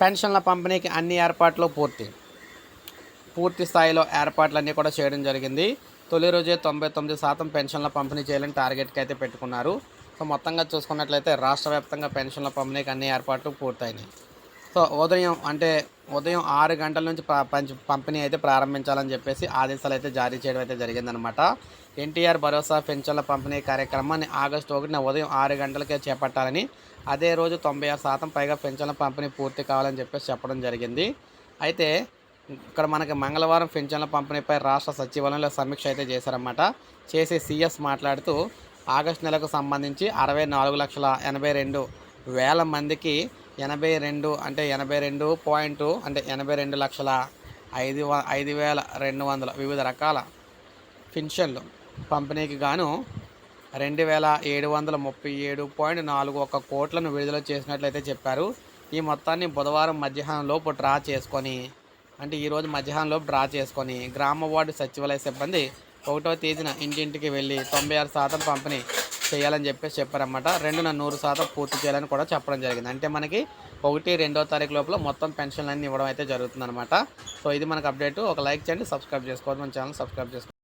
పెన్షన్ల పంపిణీకి అన్ని ఏర్పాట్లు పూర్తి. పూర్తి స్థాయిలో ఏర్పాట్లన్నీ కూడా చేయడం జరిగింది. తొలి రోజే తొంభై తొమ్మిది శాతం పెన్షన్ల పంపిణీ చేయాలని టార్గెట్కి అయితే పెట్టుకున్నారు. సో మొత్తంగా చూసుకున్నట్లయితే రాష్ట్ర వ్యాప్తంగా పెన్షన్ల పంపిణీకి అన్ని ఏర్పాట్లు పూర్తయినాయి. సో ఉదయం అంటే ఉదయం ఆరు గంటల నుంచి ప- పంచ- పంపిణీ అయితే ప్రారంభించాలని చెప్పేసి ఆదేశాలు అయితే జారీ చేయడం అయితే జరిగిందనమాట ఎన్టీఆర్ భరోసా పెన్షన్ల పంపిణీ కార్యక్రమాన్ని ఆగస్టు ఒకటిన ఉదయం ఆరు గంటలకే చేపట్టాలని అదే రోజు తొంభై ఆరు శాతం పైగా పెన్షన్ల పంపిణీ పూర్తి కావాలని చెప్పేసి చెప్పడం జరిగింది. అయితే ఇక్కడ మనకి మంగళవారం పెన్షన్ల పంపిణీపై రాష్ట్ర సచివాలయంలో సమీక్ష అయితే చేశారన్నమాట. చేసి సీఎస్ మాట్లాడుతూ ఆగస్టు నెలకు సంబంధించి అరవై నాలుగు లక్షల ఎనభై రెండు వేల మందికి ఎనభై రెండు అంటే ఎనభై రెండు పాయింట్ అంటే ఎనభై రెండు లక్షల ఐదు వ ఐదు వేల రెండు వందల వివిధ రకాల పెన్షన్లు. పంపిణీకి గాను రెండు వేల ఏడు వందల ముప్పై ఏడు పాయింట్ నాలుగు ఒక కోట్లను విడుదల చేసినట్లయితే చెప్పారు. ఈ మొత్తాన్ని బుధవారం మధ్యాహ్నం లోపు డ్రా చేసుకొని అంటే ఈరోజు మధ్యాహ్నంలోపు డ్రా చేసుకొని గ్రామ వార్డు సచివాలయ సిబ్బంది ఒకటో తేదీన ఇంటింటికి వెళ్ళి తొంభై ఆరు శాతం పంపిణీ చేయాలని చెప్పేసి చెప్పారన్నమాట. రెండున నూరు శాతం పూర్తి చేయాలని కూడా చెప్పడం జరిగింది. అంటే మనకి ఒకటి రెండో తారీఖు లోపల మొత్తం పెన్షన్లు అన్నీ ఇవ్వడం అయితే జరుగుతుందన్నమాట. సో ఇది మనకు అప్డేట్. ఒక లైక్ చేయండి సబ్స్క్రైబ్ చేసుకోవద్దు మన ఛానల్ సబ్స్క్రైబ్ చేసుకోండి.